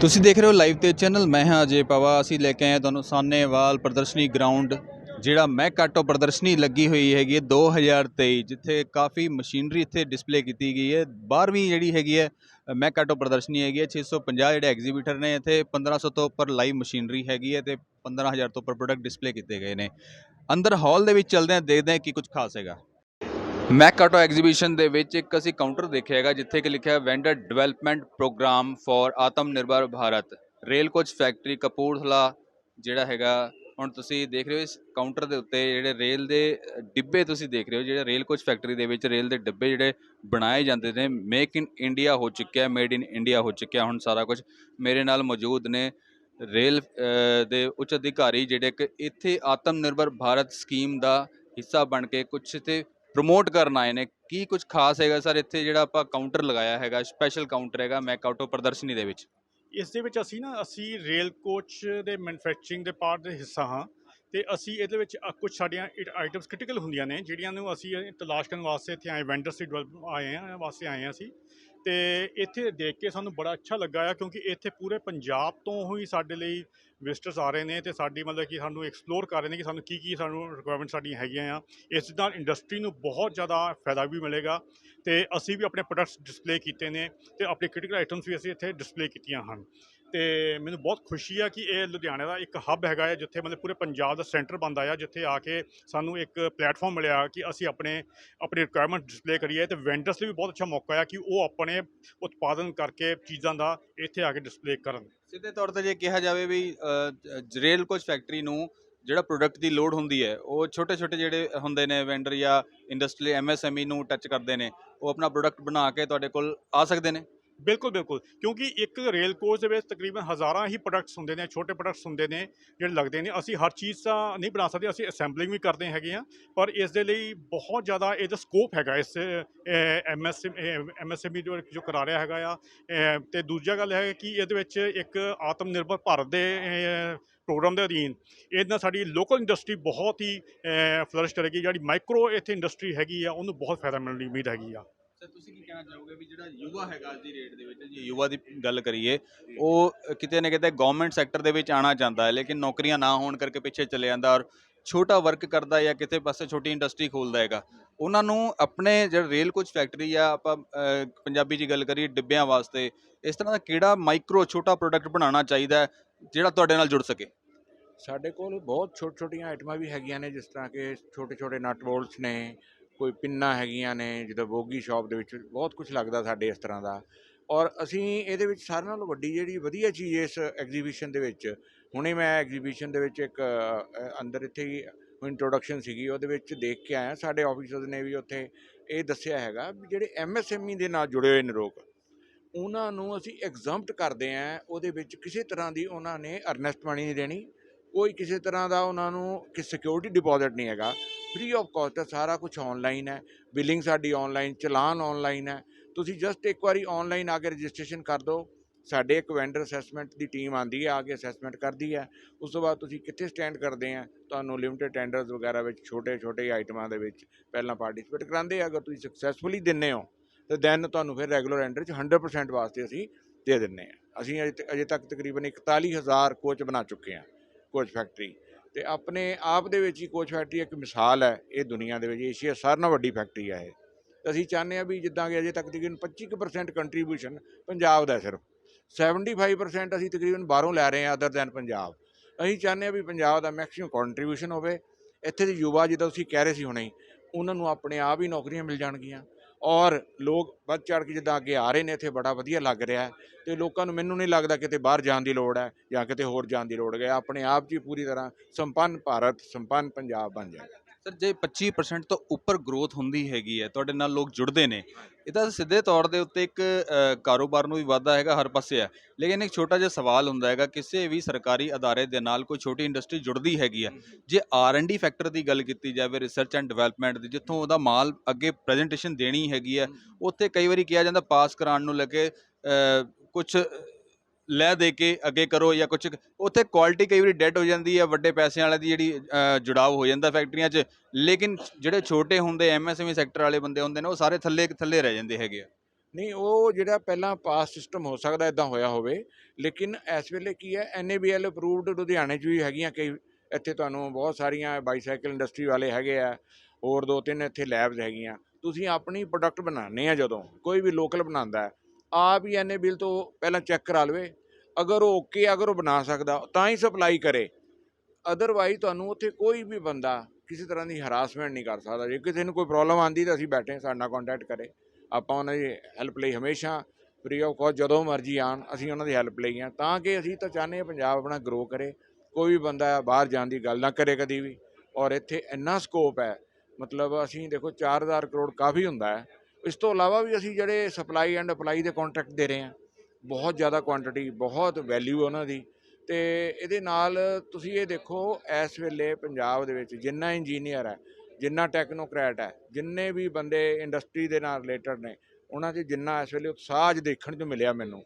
ਤੁਸੀਂ ਦੇਖ ਰਹੇ ਹੋ ਲਾਈਵ ਤੇ ਚੈਨਲ, ਮੈਂ ਹਾਂ ਅਜੇ ਪਵਾ। ਅਸੀਂ ਲੈ ਕੇ ਆਏ ਹਾਂ ਤੁਹਾਨੂੰ ਸਾਨੇਵਾਲ ਪ੍ਰਦਰਸ਼ਨੀ ਗਰਾਊਂਡ ਜਿਹੜਾ ਮੈਕਾਟੋ ਪ੍ਰਦਰਸ਼ਨੀ ਲੱਗੀ ਹੋਈ ਹੈਗੀ ਹੈ 2023 ਜਿੱਥੇ ਕਾਫੀ ਮਸ਼ੀਨਰੀ ਇੱਥੇ ਡਿਸਪਲੇ ਕੀਤੀ ਗਈ ਹੈ। 12ਵੀਂ ਜਿਹੜੀ ਹੈਗੀ ਹੈ ਮੈਕਾਟੋ ਪ੍ਰਦਰਸ਼ਨੀ ਹੈਗੀ ਹੈ। 650 ਜਿਹੜੇ ਐਗਜ਼ੀਬਿਟਰ ਨੇ, ਇੱਥੇ 1500 ਤੋਂ ਉੱਪਰ ਲਾਈਵ ਮਸ਼ੀਨਰੀ ਹੈਗੀ ਹੈ ਤੇ 15000 ਤੋਂ ਉੱਪਰ ਪ੍ਰੋਡਕਟ ਡਿਸਪਲੇ ਕੀਤੇ ਗਏ ਨੇ। ਅੰਦਰ ਹਾਲ ਦੇ ਵਿੱਚ ਚੱਲਦੇ ਹਾਂ, ਦੇਖਦੇ ਹਾਂ ਕੀ ਕੁਝ ਖਾਸ ਹੈਗਾ। ਮੈਕਾਟੋ ਐਗਜ਼ੀਬਿਸ਼ਨ ਦੇ ਵਿੱਚ ਇੱਕ ਅਸੀਂ ਕਾਊਂਟਰ ਦੇਖਿਆ ਹੈਗਾ, ਜਿੱਥੇ ਕਿ ਲਿਖਿਆ vendor development programme for Atmanirbhar Bharat rail coach factory Kapurthala ਜਿਹੜਾ ਹੈਗਾ, ਹੁਣ ਤੁਸੀਂ ਦੇਖ ਰਹੇ ਹੋ ਇਸ ਕਾਊਂਟਰ ਦੇ ਉੱਤੇ ਜਿਹੜੇ ਰੇਲ ਦੇ ਡਿੱਬੇ ਤੁਸੀਂ ਦੇਖ ਰਹੇ ਹੋ, ਜਿਹੜੇ ਰੇਲ ਕੋਚ ਫੈਕਟਰੀ ਦੇ ਵਿੱਚ ਰੇਲ ਦੇ ਡਿੱਬੇ ਜਿਹੜੇ ਬਣਾਏ ਜਾਂਦੇ ਨੇ ਮੇਕ ਇਨ ਇੰਡੀਆ ਹੋ ਚੁੱਕਿਆ ਮੇਡ ਇਨ ਇੰਡੀਆ ਹੋ ਚੁੱਕਿਆ, ਹੁਣ ਸਾਰਾ ਕੁਝ ਮੇਰੇ ਨਾਲ ਮੌਜੂਦ ਨੇ ਰੇਲ ਦੇ ਉੱਚ ਅਧਿਕਾਰੀ ਜਿਹੜੇ ਕਿ ਇੱਥੇ ਆਤਮ ਨਿਰਭਰ ਭਾਰਤ ਸਕੀਮ ਦਾ ਹਿੱਸਾ ਬਣ ਕੇ ਕੁਝ ਤੇ ਪ੍ਰਮੋਟ ਕਰਨ ਆਏ ਨੇ। ਕੀ ਕੁਝ ਖਾਸ ਹੈਗਾ ਸਰ? ਇੱਥੇ ਜਿਹੜਾ ਆਪਾਂ ਕਾਊਂਟਰ ਲਗਾਇਆ ਹੈਗਾ ਸਪੈਸ਼ਲ ਕਾਊਂਟਰ ਹੈਗਾ ਮੈਕ ਮੈਕਾਊਟੋ ਪ੍ਰਦਰਸ਼ਨੀ ਦੇ ਵਿੱਚ। ਇਸ ਦੇ ਵਿੱਚ ਅਸੀਂ ਨਾ, ਅਸੀਂ ਰੇਲ ਕੋਚ ਦੇ ਮੈਨੂਫੈਕਚਰਿੰਗ ਦੇ ਪਾਰਟ ਦੇ ਹਿੱਸਾ ਹਾਂ ਤੇ ਅਸੀਂ ਇਹਦੇ ਵਿੱਚ ਕੁਝ ਸਾਡੀਆਂ ਆਈਟਮਸ ਕ੍ਰਿਟੀਕਲ ਹੁੰਦੀਆਂ ਨੇ, ਜਿਹੜੀਆਂ ਨੂੰ ਅਸੀਂ ਤਲਾਸ਼ ਕਰਨ ਵਾਸਤੇ ਇੱਥੇ ਆਏ ਵੈਂਡਰਸ ਦੀ ਡਿਵੈਲਪ ਆਏ ਆ, ਵਾਸਤੇ ਆਏ ਆ ਅਸੀਂ। ਤੇ ਇੱਥੇ ਦੇਖ ਕੇ ਸਾਨੂੰ ਬੜਾ ਅੱਛਾ ਲੱਗਾ ਆ, ਕਿਉਂਕਿ ਇੱਥੇ ਪੂਰੇ ਪੰਜਾਬ ਤੋਂ ਹੀ ਸਾਡੇ ਲਈ ਵਿਜ਼ਟਰਸ ਆ ਰਹੇ ਨੇ ਤੇ ਸਾਡੀ ਮਤਲਬ ਕਿ ਸਾਨੂੰ ਐਕਸਪਲੋਰ ਕਰ ਰਹੇ ਨੇ ਕਿ ਸਾਨੂੰ ਕੀ ਕੀ ਸਾਨੂੰ ਰਿਕੁਆਇਰਮੈਂਟ ਸਾਡੀਆਂ ਹੈਗੀਆਂ ਆ। ਇਸ ਨਾਲ ਇੰਡਸਟਰੀ ਨੂੰ ਬਹੁਤ ਜ਼ਿਆਦਾ ਫਾਇਦਾ ਵੀ ਮਿਲੇਗਾ ਤੇ ਅਸੀਂ ਵੀ ਆਪਣੇ ਪ੍ਰੋਡਕਟਸ ਡਿਸਪਲੇ ਕੀਤੇ ਨੇ ਤੇ ਆਪਣੇ ਕ੍ਰਿਟੀਕਲ ਆਈਟਮਸ ਵੀ ਅਸੀਂ ਇੱਥੇ ਡਿਸਪਲੇ ਕੀਤੀਆਂ ਹਨ। ਤੇ ਮੈਨੂੰ ਬਹੁਤ ਖੁਸ਼ੀ ਆ ਕਿ ਇਹ ਲੁਧਿਆਣੇ ਦਾ ਇੱਕ ਹੱਬ ਹੈਗਾ ਹੈ ਜਿੱਥੇ ਮਤਲਬ ਪੂਰੇ ਪੰਜਾਬ ਦਾ ਸੈਂਟਰ ਬਣਦਾ ਆ ਜਿੱਥੇ ਆ ਕੇ ਸਾਨੂੰ ਇੱਕ ਪਲੇਟਫਾਰਮ ਮਿਲਿਆ ਕਿ ਅਸੀਂ ਆਪਣੇ ਆਪਣੀ ਰਿਕੁਆਇਰਮੈਂਟ ਡਿਸਪਲੇ ਕਰੀਏ ਤੇ ਵੈਂਡਰਸ ਲਈ ਵੀ ਬਹੁਤ ਅੱਛਾ ਮੌਕਾ ਆ ਕਿ ਉਹ ਆਪਣੇ ਉਤਪਾਦਨ ਕਰਕੇ ਚੀਜ਼ਾਂ ਦਾ ਇੱਥੇ ਆ ਕੇ ਡਿਸਪਲੇ ਕਰਨ। ਸਿੱਧੇ ਤੌਰ ਤੇ ਜੇ ਕਿਹਾ ਜਾਵੇ ਵੀ ਅ, ਰੇਲ ਕੋਚ ਫੈਕਟਰੀ ਨੂੰ ਜਿਹੜਾ ਪ੍ਰੋਡਕਟ ਦੀ ਲੋਡ ਹੁੰਦੀ ਹੈ ਉਹ ਛੋਟੇ ਛੋਟੇ ਜਿਹੜੇ ਹੁੰਦੇ ਨੇ ਵੈਂਡਰ ਜਾਂ ਇੰਡਸਟਰੀ ਐਮਐਸਐਮਈ ਨੂੰ ਟੱਚ ਕਰਦੇ ਨੇ ਉਹ ਆਪਣਾ ਪ੍ਰੋਡਕਟ ਬਣਾ ਕੇ ਤੁਹਾਡੇ ਕੋਲ ਆ ਸਕਦੇ ਨੇ? ਬਿਲਕੁਲ ਬਿਲਕੁਲ। ਕਿਉਂਕਿ ਇੱਕ ਰੇਲ ਕੋਚ ਦੇ ਵਿੱਚ ਤਕਰੀਬਨ ਹਜ਼ਾਰਾਂ ਹੀ ਪ੍ਰੋਡਕਟਸ ਹੁੰਦੇ ਨੇ ਛੋਟੇ ਪ੍ਰੋਡਕਟਸ ਹੁੰਦੇ ਨੇ ਜਿਹੜੇ ਲੱਗਦੇ ਨੇ। ਅਸੀਂ ਹਰ ਚੀਜ਼ ਤਾਂ ਨਹੀਂ ਬਣਾ ਸਕਦੇ ਅਸੀਂ ਅਸੈਂਬਲਿੰਗ ਵੀ ਕਰਦੇ ਹੈਗੇ ਆ ਪਰ ਇਸ ਦੇ ਲਈ ਬਹੁਤ ਜ਼ਿਆਦਾ ਇਹਦਾ ਸਕੋਪ ਹੈਗਾ ਇਸ ਐਮਐਸ ਐਮਐਸਐਮਈ ਜੋ ਜੋ ਕਰਾ ਰਿਹਾ ਹੈਗਾ ਆ। ਅਹ, ਤੇ ਦੂਜਾ ਗੱਲ ਹੈ ਕਿ ਇਹਦੇ ਵਿੱਚ ਇੱਕ ਆਤਮ ਨਿਰਭਰ ਭਾਰਤ ਦੇ ਪ੍ਰੋਗਰਾਮ ਦੇ ਅਧੀਨ ਇਹਦੇ ਨਾਲ ਸਾਡੀ ਲੋਕਲ ਇੰਡਸਟਰੀ ਬਹੁਤ ਹੀ ਫਲਰਿਸ਼ ਕਰੇਗੀ। ਜਿਹੜੀ ਮਾਈਕਰੋ ਇੱਥੇ ਇੰਡਸਟਰੀ ਹੈਗੀ ਆ ਉਹਨੂੰ ਬਹੁਤ ਫਾਇਦਾ ਮਿਲਣ ਦੀ ਉਮੀਦ ਹੈਗੀ ਆ। ਸਰ ਤੁਸੀਂ ਕੀ ਕਹਿਣਾ ਚਾਹੋਗੇ ਵੀ ਜਿਹੜਾ ਯੁਵਾ ਹੈਗਾ ਅੱਜ ਦੀ ਰੇਟ ਦੇ ਵਿੱਚ? ਜੇ ਯੁਵਾ ਦੀ ਗੱਲ ਕਰੀਏ ਉਹ ਕਿਤੇ ਨਾ ਕਿਤੇ ਗਵਰਨਮੈਂਟ ਸੈਕਟਰ ਦੇ ਵਿੱਚ ਆਣਾ ਚਾਹੁੰਦਾ ਹੈ ਲੇਕਿਨ ਨੌਕਰੀਆਂ ਨਾ ਹੋਣ ਕਰਕੇ ਪਿੱਛੇ ਚਲੇ ਜਾਂਦਾ ਔਰ ਛੋਟਾ ਵਰਕ ਕਰਦਾ ਜਾਂ ਕਿਤੇ ਪਾਸੇ ਛੋਟੀ ਇੰਡਸਟਰੀ ਖੋਲਦਾ ਹੈਗਾ। ਉਹਨਾਂ ਨੂੰ ਆਪਣੇ ਜਿਹੜਾ ਰੇਲ ਕੋਚ ਫੈਕਟਰੀ ਜਾਂ ਆਪਾਂ ਪੰਜਾਬੀ 'ਚ ਗੱਲ ਕਰੀਏ ਡਿੱਬਿਆਂ ਵਾਸਤੇ ਇਸ ਤਰ੍ਹਾਂ ਦਾ ਕਿਹੜਾ ਮਾਈਕਰੋ ਛੋਟਾ ਪ੍ਰੋਡਕਟ ਬਣਾਉਣਾ ਚਾਹੀਦਾ ਹੈ ਜਿਹੜਾ ਤੁਹਾਡੇ ਨਾਲ ਜੁੜ ਸਕੇ? ਸਾਡੇ ਕੋਲ ਬਹੁਤ ਛੋਟ ਛੋਟੀਆਂ ਆਈਟਮਾਂ ਵੀ ਹੈਗੀਆਂ ਨੇ ਜਿਸ ਤਰ੍ਹਾਂ ਕਿ ਛੋਟੇ ਛੋਟੇ ਨਟ ਬੋਲਟਸ ਨੇ ਕੋਈ ਪਿੰਨਾਂ ਹੈਗੀਆਂ ਨੇ, ਜਿੱਦਾਂ ਬੋਗੀ ਸ਼ਾਪ ਦੇ ਵਿੱਚ ਬਹੁਤ ਕੁਝ ਲੱਗਦਾ ਸਾਡੇ ਇਸ ਤਰ੍ਹਾਂ ਦਾ। ਔਰ ਅਸੀਂ ਇਹਦੇ ਵਿੱਚ ਸਾਰਿਆਂ ਨਾਲੋਂ ਵੱਡੀ ਜਿਹੜੀ ਵਧੀਆ ਚੀਜ਼ ਇਸ ਐਗਜ਼ੀਬਿਸ਼ਨ ਦੇ ਵਿੱਚ, ਹੁਣੇ ਮੈਂ ਐਗਜ਼ੀਬਿਸ਼ਨ ਦੇ ਵਿੱਚ ਇੱਕ ਅੰਦਰ ਇੱਥੇ ਹੀ ਇੰਟਰੋਡਕਸ਼ਨ ਸੀਗੀ, ਉਹਦੇ ਵਿੱਚ ਦੇਖ ਕੇ ਆਇਆ। ਸਾਡੇ ਆਫੀਸਰਸ ਨੇ ਵੀ ਉੱਥੇ ਇਹ ਦੱਸਿਆ ਹੈਗਾ ਵੀ ਜਿਹੜੇ ਐਮਐਸਐਮਈ ਦੇ ਨਾਲ ਜੁੜੇ ਹੋਏ ਨੇ ਲੋਕ, ਉਹਨਾਂ ਨੂੰ ਅਸੀਂ ਐਗਜ਼ੰਪਟ ਕਰਦੇ ਆਂ, ਉਹਦੇ ਵਿੱਚ ਕਿਸੇ ਤਰ੍ਹਾਂ ਦੀ ਉਹਨਾਂ ਨੇ ਅਰਨੈਸਟ ਮਣੀ ਨਹੀਂ ਦੇਣੀ, ਕੋਈ ਕਿਸੇ ਤਰ੍ਹਾਂ ਦਾ ਉਹਨਾਂ ਨੂੰ, ਕਿ ਸਿਕਿਉਰਿਟੀ ਡਿਪੋਜ਼ਿਟ ਨਹੀਂ ਹੈਗਾ। ਫ੍ਰੀ ਆਫ ਕਾਸਟ ਹੈ ਸਾਰਾ ਕੁਝ ਆਨਲਾਈਨ ਹੈ। ਬਿਲਿੰਗ ਸਾਡੀ ਆਨਲਾਈਨ ਚਲਾਨ ਆਨਲਾਈਨ ਹੈ। ਤੁਸੀਂ ਜਸਟ ਇੱਕ ਵਾਰੀ ਆਨਲਾਈਨ ਆ ਕੇ ਰਜਿਸਟ੍ਰੇਸ਼ਨ ਕਰ ਦਿਓ। ਸਾਡੇ ਇੱਕ ਵੈਂਡਰ ਅਸੈਸਮੈਂਟ ਦੀ ਟੀਮ ਆਂਦੀ ਹੈ, ਆ ਕੇ ਅਸੈਸਮੈਂਟ ਕਰਦੀ ਹੈ। ਉਸ ਤੋਂ ਬਾਅਦ ਤੁਸੀਂ ਕਿੱਥੇ ਸਟੈਂਡ ਕਰਦੇ ਆ ਤੁਹਾਨੂੰ ਲਿਮਟਿਡ ਟੈਂਡਰਸ ਵਗੈਰਾ ਵਿੱਚ ਛੋਟੇ ਛੋਟੇ ਆਈਟਮਾਂ ਦੇ ਵਿੱਚ ਪਹਿਲਾਂ ਪਾਰਟਿਸਿਪੇਟ ਕਰਾਉਂਦੇ ਆ। ਅਗਰ ਤੁਸੀਂ ਸਕਸੈਸਫੁਲੀ ਦਿੰਦੇ ਹੋ, ਤੇ ਦੈਨ ਤੁਹਾਨੂੰ ਫਿਰ ਰੈਗੂਲਰ ਐਂਟਰ 'ਚ 100% ਵਾਸਤੇ ਅਸੀਂ ਦੇ ਦਿੰਨੇ ਆ ਅਸੀਂ ਅਜੇ ਅਜੇ ਤੱਕ ਤਕਰੀਬਨ 41000 ਕੋਚ ਬਣਾ ਚੁੱਕੇ ਆ ਕੋਚ ਫੈਕਟਰੀ ਤੇ ਆਪਣੇ ਆਪ ਦੇ ਵਿੱਚ ਹੀ ਕੋਚ ਫੈਕਟਰੀ ਇੱਕ ਮਿਸਾਲ ਹੈ, ਇਹ ਦੁਨੀਆ ਦੇ ਵਿੱਚ, ਏਸ਼ੀਆ ਸਾਰਿਆਂ ਨਾਲੋਂ ਵੱਡੀ ਫੈਕਟਰੀ ਹੈ ਇਹ। ਤੇ ਅਸੀਂ ਚਾਹੁੰਦੇ ਆ ਵੀ ਜਿੱਦਾਂ ਕਿ ਅਜੇ ਤੱਕ ਤਕਰੀਬਨ 25% ਕੰਟਰੀਬਿਊਸ਼ਨ ਪੰਜਾਬ ਦਾ ਹੈ ਸਿਰਫ। 75% ਅਸੀਂ ਤਕਰੀਬਨ ਬਾਹਰੋਂ ਲੈ ਰਹੇ ਆ ਅਦਰ ਦੈਨ ਪੰਜਾਬ। ਅਸੀਂ ਚਾਹੁੰਦੇ ਆ ਵੀ ਪੰਜਾਬ ਦਾ ਮੈਕਸਿਮਮ ਕੰਟਰੀਬਿਊਸ਼ਨ ਹੋਵੇ। ਇੱਥੇ ਦੇ ਯੁਵਾ ਜਿੱਦਾਂ ਤੁਸੀਂ ਕਹਿ ਰਹੇ ਸੀ ਹੁਣੇ, ਉਹਨਾਂ ਨੂੰ ਆਪਣੇ ਆਪ ਹੀ ਨੌਕਰੀਆਂ ਮਿਲ ਜਾਣਗੀਆਂ। ਔਰ ਲੋਕ ਵੱਧ ਚੜ ਕੇ ਜਿੱਦਾਂ ਅੱਗੇ ਆ ਰਹੇ ਨੇ, ਇੱਥੇ ਬੜਾ ਵਧੀਆ ਲੱਗ ਰਿਹਾ ਹੈ ਤੇ ਲੋਕਾਂ ਨੂੰ ਮੈਨੂੰ ਨਹੀਂ ਲੱਗਦਾ ਕਿਤੇ ਬਾਹਰ ਜਾਣ ਦੀ ਲੋੜ ਹੈ ਜਾਂ ਕਿਤੇ ਹੋਰ ਜਾਣ ਦੀ ਲੋੜ ਹੈ। ਆਪਣੇ ਆਪ 'ਚ ਹੀ ਪੂਰੀ ਤਰ੍ਹਾਂ ਸੰਪੰਨ ਭਾਰਤ, ਸੰਪੰਨ ਪੰਜਾਬ ਬਣ ਜਾਏਗਾ ਸਰ ਜੇ 25% ਤੋਂ ਉੱਪਰ ਗਰੋਥ ਹੁੰਦੀ ਹੈਗੀ ਹੈ ਤੁਹਾਡੇ ਨਾਲ ਲੋਕ ਜੁੜਦੇ ਨੇ ਇਹ ਤਾਂ ਸਿੱਧੇ ਤੌਰ ਦੇ ਉੱਤੇ ਇੱਕ ਅ, ਕਾਰੋਬਾਰ ਨੂੰ ਵੀ ਵਾਧਾ ਹੈਗਾ ਹਰ ਪਾਸੇ ਹੈ। ਲੇਕਿਨ ਇੱਕ ਛੋਟਾ ਜਿਹਾ ਸਵਾਲ ਹੁੰਦਾ ਹੈਗਾ ਕਿਸੇ ਵੀ ਸਰਕਾਰੀ ਅਦਾਰੇ ਦੇ ਨਾਲ ਕੋਈ ਛੋਟੀ ਇੰਡਸਟਰੀ ਜੁੜਦੀ ਹੈਗੀ ਹੈ? ਜੇ ਆਰ&ਡੀ ਫੈਕਟਰ ਦੀ ਗੱਲ ਕੀਤੀ ਜਾਵੇ ਰਿਸਰਚ ਐਂਡ ਡਿਵੈਲਪਮੈਂਟ ਦੀ ਜਿੱਥੋਂ ਉਹਦਾ ਮਾਲ ਅੱਗੇ ਪ੍ਰੈਜੈਂਟੇਸ਼ਨ ਦੇਣੀ ਹੈਗੀ ਹੈ ਉੱਥੇ ਕਈ ਵਾਰੀ ਕਿਹਾ ਜਾਂਦਾ ਪਾਸ ਕਰਾਉਣ ਨੂੰ ਲੈ ਕੇ ਕੁਝ ਲੈ ਦੇ ਕੇ ਅੱਗੇ ਕਰੋ ਜਾਂ ਕੁਝ ਉੱਥੇ ਕੁਆਲਿਟੀ ਕਈ ਵਾਰੀ ਡੈਡ ਹੋ ਜਾਂਦੀ ਹੈ ਵੱਡੇ ਪੈਸਿਆਂ ਵਾਲਿਆਂ ਦੀ ਜਿਹੜੀ ਅ, ਜੁੜਾਵ ਹੋ ਜਾਂਦਾ ਫੈਕਟਰੀਆਂ 'ਚ। ਲੇਕਿਨ ਜਿਹੜੇ ਛੋਟੇ ਹੁੰਦੇ ਐਮਐਸਐਮਈ ਸੈਕਟਰ ਵਾਲੇ ਬੰਦੇ ਹੁੰਦੇ ਨੇ ਉਹ ਸਾਰੇ ਥੱਲੇ ਥੱਲੇ ਰਹਿ ਜਾਂਦੇ ਹੈਗੇ ਆ। ਨਹੀਂ ਉਹ ਜਿਹੜਾ ਪਹਿਲਾਂ ਪਾਸ ਸਿਸਟਮ ਹੋ ਸਕਦਾ ਇਦਾਂ ਹੋਇਆ ਹੋਵੇ ਲੇਕਿਨ ਇਸ ਵੇਲੇ ਕੀ ਹੈ ਐਨਏਬੀਐਲ ਅਪਰੂਵਡ ਲੁਧਿਆਣੇ 'ਚ ਵੀ ਹੈਗੀਆਂ ਕਈ ਇੱਥੇ ਤੁਹਾਨੂੰ ਬਹੁਤ ਸਾਰੀਆਂ ਬਾਈਸਾਈਕਲ ਇੰਡਸਟਰੀ ਵਾਲੇ ਹੈਗੇ ਆ ਹੋਰ ਦੋ ਤਿੰਨ ਇੱਥੇ ਲੈਬਸ ਹੈਗੀਆਂ। ਤੁਸੀਂ ਆਪਣੀ ਪ੍ਰੋਡਕਟ ਬਣਾਉਂਦੇ ਆ ਜਦੋਂ ਕੋਈ ਵੀ ਲੋਕਲ ਬਣਾਉਂਦਾ ਆਪ ਹੀ ਐਨਏਬੀਐਲ ਤੋਂ ਪਹਿਲਾਂ ਚੈੱਕ ਕਰਾ ਲਵੇ। ਅਗਰ ਉਹ ਓਕੇ ਅਗਰ ਉਹ ਬਣਾ ਸਕਦਾ, ਤਾਂ ਹੀ ਸਪਲਾਈ ਕਰੇ। ਅਦਰਵਾਈਜ਼ ਤੁਹਾਨੂੰ ਉੱਥੇ ਕੋਈ ਵੀ ਬੰਦਾ ਕਿਸੇ ਤਰ੍ਹਾਂ ਦੀ ਹਰਾਸਮੈਂਟ ਨਹੀਂ ਕਰ ਸਕਦਾ। ਜੇ ਕਿਸੇ ਨੂੰ ਕੋਈ ਪ੍ਰੋਬਲਮ ਆਂਦੀ ਤਾਂ ਅਸੀਂ ਬੈਠੇ, ਸਾਡੇ ਨਾਲ ਕੰਟੈਕਟ ਕਰੇ। ਆਪਾਂ ਉਹਨਾਂ ਦੀ ਹੈਲਪ ਲਈ ਹਮੇਸ਼ਾ ਫ੍ਰੀ ਆਫ ਕਾਸਟ ਜਦੋਂ ਮਰਜ਼ੀ ਆਣ ਅਸੀਂ ਉਹਨਾਂ ਦੀ ਹੈਲਪ ਲਈ ਹਾਂ। ਤਾਂ ਕਿ ਅਸੀਂ ਤਾਂ ਚਾਹੁੰਦੇ ਹਾਂ ਪੰਜਾਬ ਆਪਣਾ ਗਰੋ ਕਰੇ। ਕੋਈ ਵੀ ਬੰਦਾ ਬਾਹਰ ਜਾਣ ਦੀ ਗੱਲ ਨਾ ਕਰੇ ਕਦੀ ਵੀ। ਔਰ ਇੱਥੇ ਇੰਨਾ ਸਕੋਪ ਹੈ, ਮਤਲਬ ਅਸੀਂ ਦੇਖੋ 4000 ਕਰੋੜ ਕਾਫੀ ਹੁੰਦਾ ਹੈ। ਇਸ ਤੋਂ ਇਲਾਵਾ ਵੀ ਅਸੀਂ ਜਿਹੜੇ ਸਪਲਾਈ ਐਂਡ ਅਪਲਾਈ ਦੇ ਕੰਟਰੈਕਟ ਦੇ ਰਹੇ ਹਾਂ, ਬਹੁਤ ਜ਼ਿਆਦਾ ਕੁਆਂਟੀਟੀ ਬਹੁਤ ਵੈਲਿਊ ਉਹਨਾਂ ਦੀ। ਤੇ ਇਹਦੇ ਨਾਲ ਤੁਸੀਂ ਇਹ ਦੇਖੋ, ਇਸ ਵੇਲੇ ਪੰਜਾਬ ਦੇ ਵਿੱਚ ਜਿੰਨਾ ਇੰਜੀਨੀਅਰ ਹੈ, ਜਿੰਨਾ ਟੈਕਨੋਕ੍ਰੈਟ ਹੈ, ਜਿੰਨੇ ਵੀ ਬੰਦੇ ਇੰਡਸਟਰੀ ਦੇ ਨਾਲ ਰਿਲੇਟਡ ਨੇ, ਉਹਨਾਂ 'ਚ ਜਿੰਨਾ ਇਸ ਵੇਲੇ ਉਤਸ਼ਾਹ ਅੱਜ ਦੇਖਣ 'ਚ ਮਿਲਿਆ ਮੈਨੂੰ।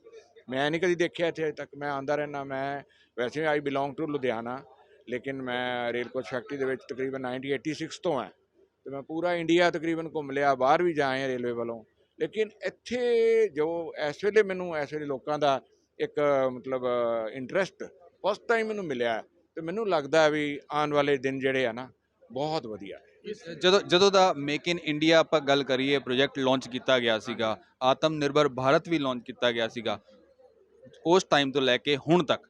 ਮੈਂ ਨਹੀਂ ਕਦੀ ਦੇਖਿਆ ਇੱਥੇ ਅਜੇ ਤੱਕ, ਮੈਂ ਆਂਦਾ ਰਹਿਣਾ ਮੈਂ ਵੈਸੇ ਆਈ ਬਿਲੋਂਗ ਟੂ ਲੁਧਿਆਣਾ, ਲੇਕਿਨ ਮੈਂ ਰੇਲ ਕੋਚ ਫੈਕਟਰੀ ਦੇ ਵਿੱਚ ਤਕਰੀਬਨ 1986 ਤੋਂ ਹਾਂ। ਤੇ ਮੈਂ ਪੂਰਾ ਇੰਡੀਆ ਤਕਰੀਬਨ ਘੁੰਮ ਲਿਆ, ਬਾਹਰ ਵੀ ਜਾਏ ਰੇਲਵੇ ਵੱਲੋਂ। ਲੇਕਿਨ ਇੱਥੇ ਜੋ ਇਸ ਵੇਲੇ ਮੈਨੂੰ, ਇਸ ਵੇਲੇ ਲੋਕਾਂ ਦਾ ਇੱਕ, ਮਤਲਬ ਇੰਟਰਸਟ ਫਸਟ ਟਾਈਮ ਮੈਨੂੰ ਮਿਲਿਆ ਹੈ ਤੇ ਮੈਨੂੰ ਲੱਗਦਾ ਵੀ ਆਉਣ ਵਾਲੇ ਦਿਨ ਜਿਹੜੇ ਆ ਨਾ, ਬਹੁਤ ਵਧੀਆ ਜਦੋਂ ਜਦੋਂ ਦਾ ਮੇਕ ਇਨ ਇੰਡੀਆ ਆਪਾਂ ਗੱਲ ਕਰੀਏ ਪ੍ਰੋਜੈਕਟ ਲਾਂਚ ਕੀਤਾ ਗਿਆ ਸੀਗਾ, ਆਤਮ ਨਿਰਭਰ ਭਾਰਤ ਵੀ ਲਾਂਚ ਕੀਤਾ ਗਿਆ ਸੀਗਾ, ਉਸ ਟਾਈਮ ਤੋਂ ਲੈ ਕੇ ਹੁਣ ਤੱਕ।